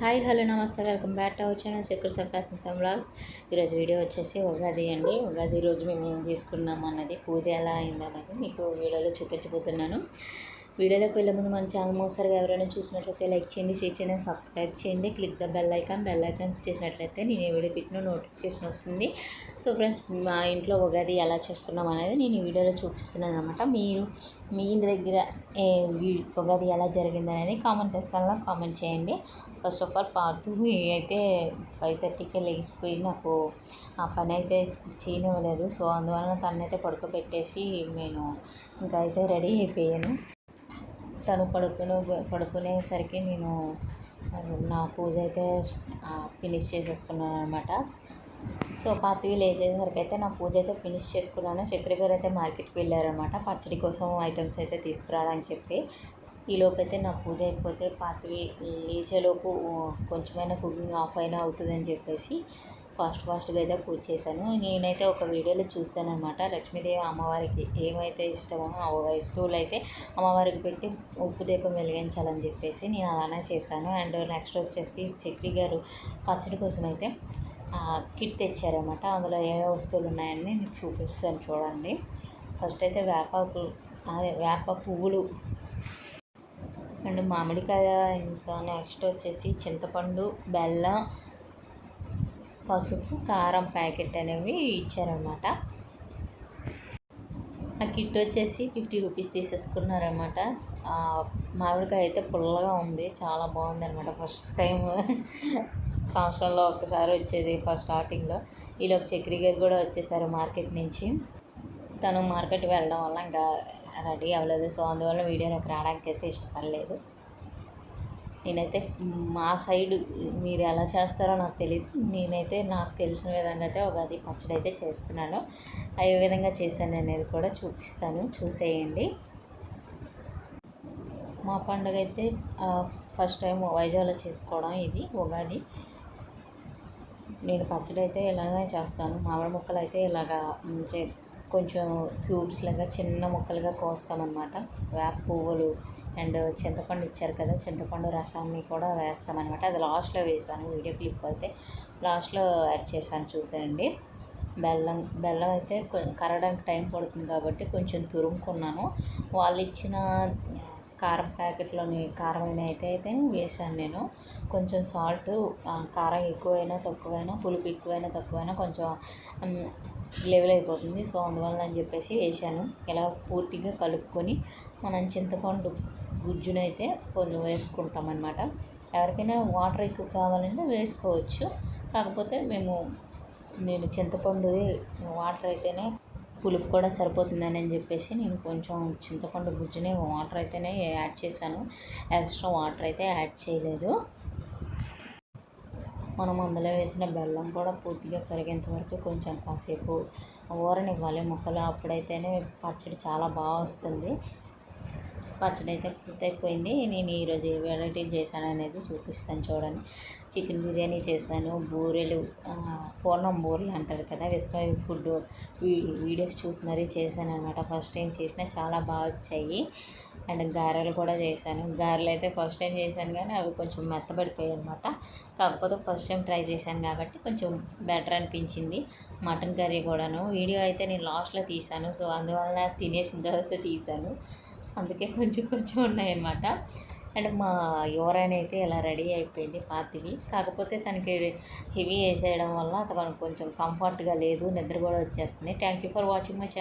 Hi hello నమస్తే. Welcome back to our channel Chakra sir fashions blogs ఈరోజు video వచ్చేసి ఉగాది అండి. ఉగాది రోజు మేము ఏం తీసుకున్నాం అన్నది పూజ ఎలా అయిందన్నది మీకు వీడియోలో చూపించబోతున్నాను వీడియోలోకి వెళ్ళే ముందు మన ఛానల్ మోసారిగా ఎవరైనా చూసినట్లయితే లైక్ చేయండి షేర్ చేయండి సబ్స్క్రైబ్ చేయండి. Click the bell icon bell icon చేసినట్లయితే నేను ఏ వీడియో పెట్టిన నోటిఫికేషన్ వస్తుంది. సో ఫ్రెండ్స్ మా ఇంట్లో ఉగాది ఎలా చేసుకున్నాం అనేది నేను ఈ వీడియోలో చూపిస్తున్నాను అనమాట మీరు మీ ఇంటి దగ్గర ఏ వీ- ఉగాది ఎలా జరిగింది అనేది కామెంట్ సెక్షన్లో కామెంట్ చేయండి. ఫస్ట్ ఆఫ్ ఆల్ పార్తు అయితే ఫైవ్ థర్టీకే లేచిపోయి నాకు ఆ పని అయితే చేయనివ్వలేదు. సో అందువలన తనైతే పడుకోబెట్టేసి నేను ఇంకా అయితే రెడీ అయిపోయాను. తను పడుకునే పడుకునేసరికి నేను నా పూజ అయితే ఫినిష్ చేసేసుకున్నాను అనమాట సో పాతవి లేచేసరికి అయితే నా పూజ అయితే ఫినిష్ చేసుకున్నాను. చక్రి గారు అయితే మార్కెట్కి వెళ్ళారనమాట పచ్చడి కోసం ఐటమ్స్ అయితే తీసుకురావాలని చెప్పి. ఈలోపు అయితే నా పూజ అయిపోతే పాతవి లేచేలోపు కొంచెమైనా కుకింగ్ ఆఫ్ అయినా అవుతుందని చెప్పేసి ఫాస్ట్ ఫాస్ట్గా అయితే పూజ చేశాను. నేనైతే ఒక వీడియోలో చూశానమాట లక్ష్మీదేవి అమ్మవారికి ఏమైతే ఇష్టమో ఆ వస్తువులు అయితే అమ్మవారికి పెట్టి ఉప్పు దీపం వెలిగించాలని చెప్పేసి నేను అలానే చేశాను. అండ్ నెక్స్ట్ వచ్చేసి చక్రి గారు పచ్చడి కోసం అయితే కిట్ తెచ్చారన్నమాట. అందులో ఏ వస్తువులు ఉన్నాయని నేను చూపిస్తాను చూడండి. ఫస్ట్ అయితే వేపాకు అదే వేప పువ్వులు అండ్ మామిడికాయ ఇంకా నెక్స్ట్ వచ్చేసి చింతపండు బెల్లం పసుపు కారం ప్యాకెట్ అనేవి ఇచ్చారనమాట ఆ కిట్ వచ్చేసి ఫిఫ్టీ రూపీస్ తీసేసుకున్నారనమాట మామిడికాయ అయితే పుల్లగా ఉంది చాలా బాగుంది అనమాట ఫస్ట్ టైం సంవత్సరంలో ఒక్కసారి వచ్చేది ఫస్ట్ స్టార్టింగ్లో. ఈలోపు చక్రి గారు కూడా వచ్చేసారు మార్కెట్ నుంచి. తను మార్కెట్ వెళ్ళడం వల్ల ఇంకా రెడీ అవ్వలేదు. సో అందువల్ల వీడియోలోకి రావడానికి అయితే ఇష్టపడలేదు. నేనైతే మా సైడ్ మీరు ఎలా చేస్తారో నాకు తెలియదు నేనైతే నాకు తెలిసిన విధంగా అయితే ఒక అది పచ్చడి అయితే చేస్తున్నాను. ఏ విధంగా చేశాను అనేది కూడా చూపిస్తాను. చూసేయండి. మా పండుగ అయితే ఫస్ట్ టైం వైజాగ్లో చేసుకోవడం ఇది ఉగాది. నేను పచ్చడి అయితే ఇలాగే చేస్తాను. మామిడి ముక్కలు అయితే ఇలాగా చే- కొంచెం క్యూబ్స్ లాగా చిన్న ముక్కలుగా కోస్తామన్నమాట. వేప పువ్వులు అండ్ చింతపండు ఇచ్చారు కదా చింతపండు రసాన్ని కూడా వేస్తామన్నమాట. అది లాస్ట్లో వేసాను వీడియో క్లిప్ అయితే. లాస్ట్లో యాడ్ చేశాను చూసానండి బెల్లం బెల్లం అయితే కొ- కరగడానికి టైం పడుతుంది కాబట్టి కొంచెం తురుముకున్నాను. వాళ్ళు ఇచ్చిన కారం ప్యాకెట్లోని కారమైన అయితే అయితే వేసాను నేను. కొంచెం సాల్ట్ కారం ఎక్కువైనా తక్కువైనా పులుపు ఎక్కువైనా తక్కువైనా కొంచెం లెవెల్ అయిపోతుంది. సో అందువల్ల అని చెప్పేసి వేసాను ఇలా పూర్తిగా కలుపుకొని మనం చింతపండు గుజ్జునైతే కొంచెం వేసుకుంటాం అనమాట ఎవరికైనా వాటర్ ఎక్కువ కావాలంటే వేసుకోవచ్చు. కాకపోతే మేము నేను చింతపండు వాటర్ అయితేనే పులుపు కూడా సరిపోతుందని చెప్పేసి నేను కొంచెం చింతపండు గుజ్జుని వాటర్ అయితేనే యాడ్ చేశాను. ఎక్స్ట్రా వాటర్ అయితే యాడ్ చేయలేదు. మనం అందులో వేసిన బెల్లం కూడా పూర్తిగా కరిగేంత వరకు కొంచెం కాసేపు ఊరనివ్వాలి. ముక్కలు అప్పుడైతేనే పచ్చడి చాలా బాగా వస్తుంది. పచ్చడి అయితే పూర్తయిపోయింది నేను ఈరోజు ఏ వెరైటీలు చేశాను అనేది చూపిస్తాను చూడండి. చికెన్ బిర్యానీ చేశాను బూరెలు పూర్ణం బూరెలు అంటారు కదా విస్మయ ఫుడ్ వీడియోస్ చూసి మరీ చేశాను అనమాట ఫస్ట్ టైం చేసిన చాలా బాగా వచ్చాయి. అండ్ గారెలు కూడా చేశాను. గారెలు అయితే ఫస్ట్ టైం చేశాను కానీ అవి కొంచెం మెత్తబడిపోయాయి అనమాట కాకపోతే ఫస్ట్ టైం ట్రై చేశాను కాబట్టి కొంచెం బెటర్ అనిపించింది. మటన్ కర్రీ కూడాను. వీడియో అయితే నేను లాస్ట్లో తీశాను. సో అందువల్ల తినేసిన తర్వాత తీశాను. అందుకే కొంచెం కొంచెం ఉన్నాయన్నమాట. అండ్ మా యువరాయన అయితే ఇలా రెడీ అయిపోయింది పాతివి. కాకపోతే తనకి హెవీ వేసేయడం వల్ల అతను కొంచెం కంఫర్ట్గా లేదు నిద్ర కూడా వచ్చేస్తుంది. Thank you for watching my